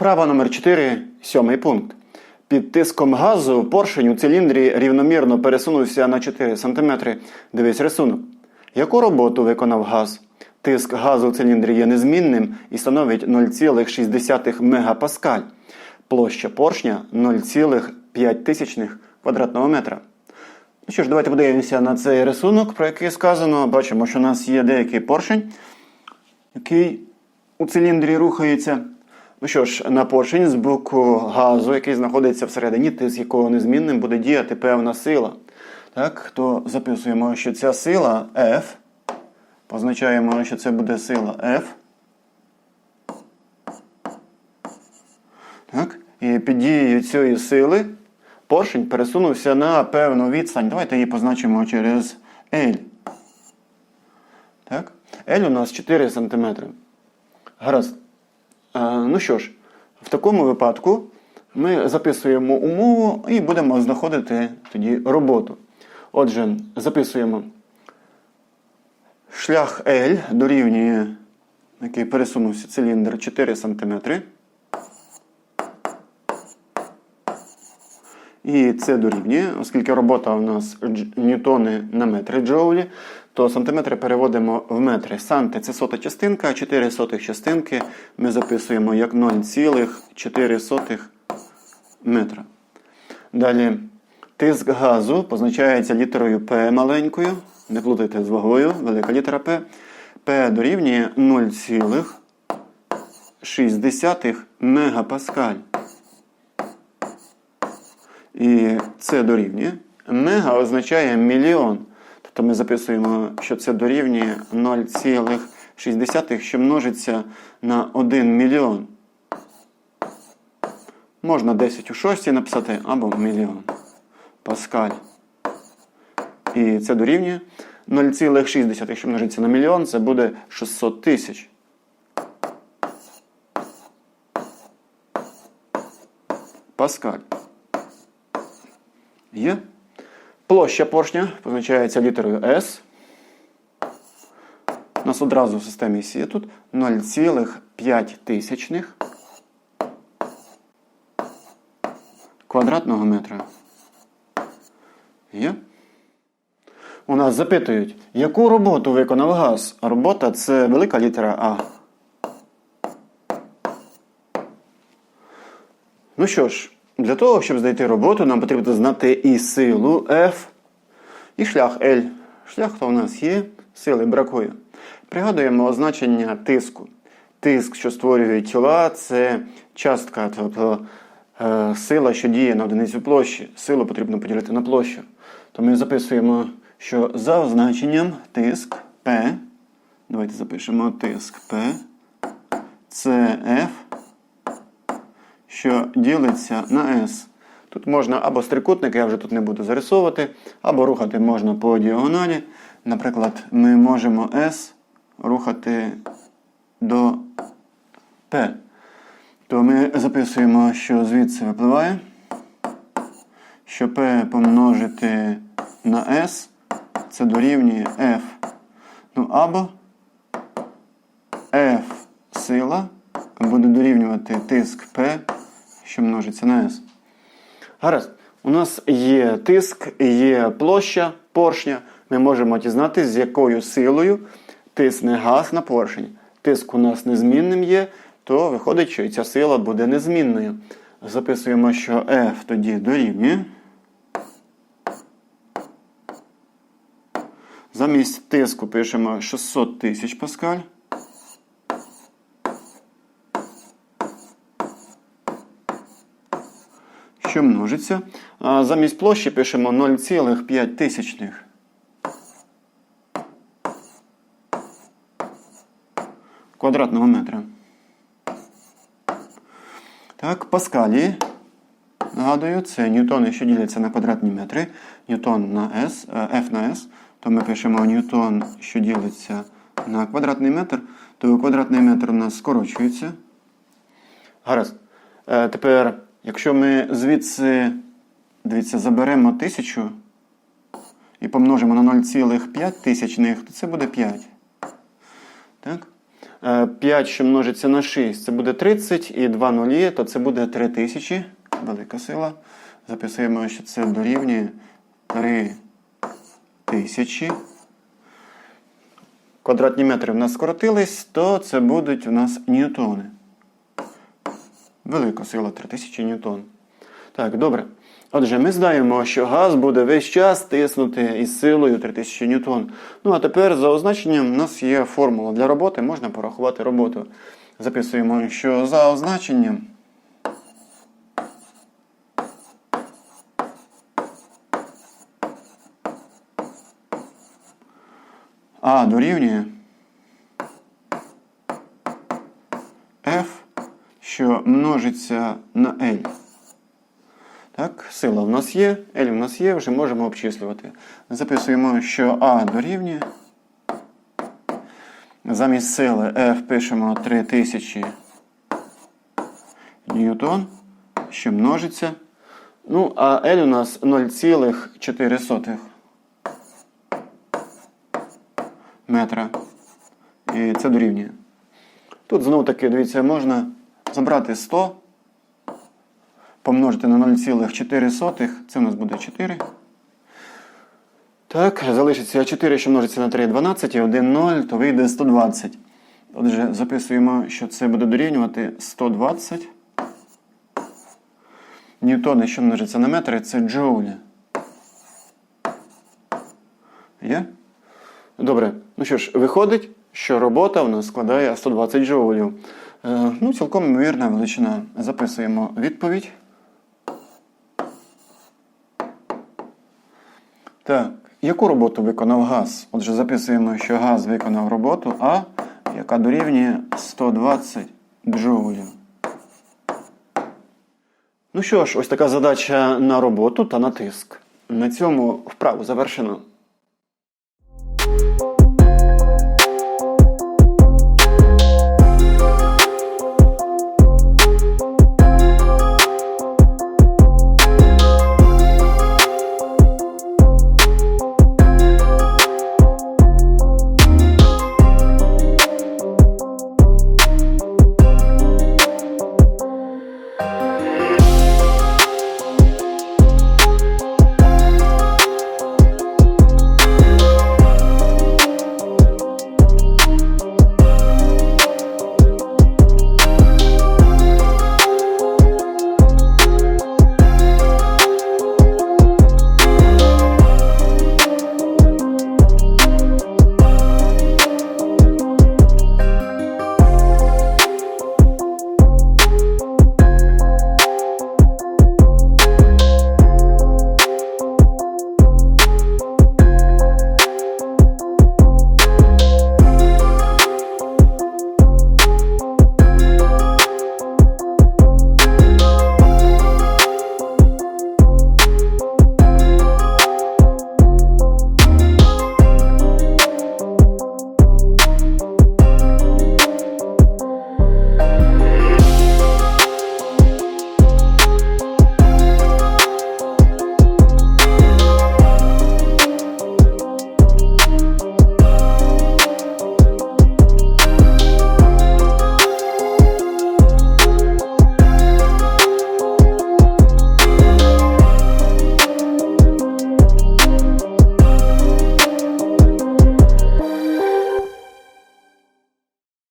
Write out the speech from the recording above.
Вправа номер 4, сьомий пункт. Під тиском газу поршень у циліндрі рівномірно пересунувся на 4 см. Дивись рисунок. Яку роботу виконав газ? Тиск газу в циліндрі є незмінним і становить 0,6 мегапаскаль. Площа поршня 0,5 квадратного метра. Ну що ж, давайте подивимося на цей рисунок, про який сказано. Бачимо, що у нас є деякий поршень, який у циліндрі рухається. Ну що ж, на поршень з боку газу, який знаходиться всередині, тиск якого незмінним буде діяти певна сила. Так, то записуємо, що ця сила F. Позначаємо, що це буде сила F. Так, і під дією цієї сили поршень пересунувся на певну відстань. Давайте її позначимо через L. Так? L у нас 4 см. Гаразд. Е, ну що ж, в такому випадку ми записуємо умову і будемо знаходити тоді роботу. Отже, записуємо шлях L дорівнює, який пересунувся циліндр 4 см. І це дорівнює, оскільки робота у нас ньютони на метри джоулі, то сантиметри переводимо в метри. Санти це сота частинка, а 4 сотих частинки ми записуємо як 0,4 метра. Далі тиск газу позначається літерою P маленькою. Не плутайте з вагою, велика літера P. P дорівнює 0,6 мегапаскаль. І це дорівнює. Мега означає мільйон. Тобто ми записуємо, що це дорівнює 0,6, що множиться на 1 мільйон. Можна 10 у 6 написати або мільйон. Паскаль. І це дорівнює 0,6, що множиться на мільйон, це буде 600 тисяч. Паскаль. Є. Площа поршня позначається літерою S. У нас одразу в системі Сі тут 0,5 тисячних квадратного метра. Є. У нас запитують, яку роботу виконав газ? Робота це велика літера А. Ну що ж, для того, щоб знайти роботу, нам потрібно знати і силу F, і шлях L. Шлях то у нас є, сили бракує. Пригадуємо означення тиску. Тиск, що створює тіла, це частка, тобто е, сила, що діє на одиницю площі. Силу потрібно поділити на площу. То ми записуємо, що за означенням тиск P, давайте запишемо тиск P, це F що ділиться на S. Тут можна або стрикутник, я вже тут не буду зарисовувати, або рухати можна по діагоналі. Наприклад, ми можемо S рухати до P. То ми записуємо, що звідси випливає, що P помножити на S це дорівнює F. Ну або F сила буде дорівнювати тиск P, що множиться на S. Гаразд, у нас є тиск, є площа поршня. Ми можемо дізнатися, з якою силою тисне газ на поршень. Тиск у нас незмінним є, то виходить, що і ця сила буде незмінною. Записуємо, що F тоді дорівнює. Замість тиску пишемо 600 тисяч паскаль. Що множиться. Замість площі пишемо 0,5 тисячних. Квадратного метра. Так, паскалі. Нагадую, це ньютони, що діляться на квадратні метри. Ньютон на S, е, F на S. То ми пишемо ньютон, що ділиться на квадратний метр, то квадратний метр у нас скорочується. Гаразд. Е, Тепер, якщо ми звідси, дивіться, заберемо 1000 і помножимо на 0,5 тисячних, то це буде 5. Так? Е, 5, що множиться на 6, це буде 30, і 2 нулі, то це буде 3000. Велика сила. Записуємо, що це дорівнює 3000. Квадратні метри в нас скоротились, то це будуть у нас ньютони. Велика сила 3000 ньютон. Так, добре. Отже, ми знаємо, що газ буде весь час тиснути із силою 3000 ньютон. Ну а тепер за означенням у нас є формула для роботи, можна порахувати роботу. Записуємо, що за означенням А дорівнює F, множиться на L. Так, сила в нас є, L в нас є, вже можемо обчислювати. Записуємо, що А дорівнює. Замість сили F пишемо 3000 ньютон, що множиться. Ну, а L у нас 0,4 метра. І це дорівнює. Тут знову таки, дивіться, можна забрати 100, помножити на 0,4, це у нас буде 4. Так, залишиться 4, що множиться на 3, 12, і 1, 0, то вийде 120. Отже, записуємо, що це буде дорівнювати 120. Ньютони, що множиться на метри, це джоулі. Є? Добре. Ну що ж, виходить, що робота у нас складає 120 джоулів. Е, ну, цілком ймовірна величина. Записуємо відповідь. Так, яку роботу виконав газ? Отже, записуємо, що газ виконав роботу А, яка дорівнює 120 джоулів. Ну що ж, ось така задача на роботу та на тиск. На цьому вправу завершено.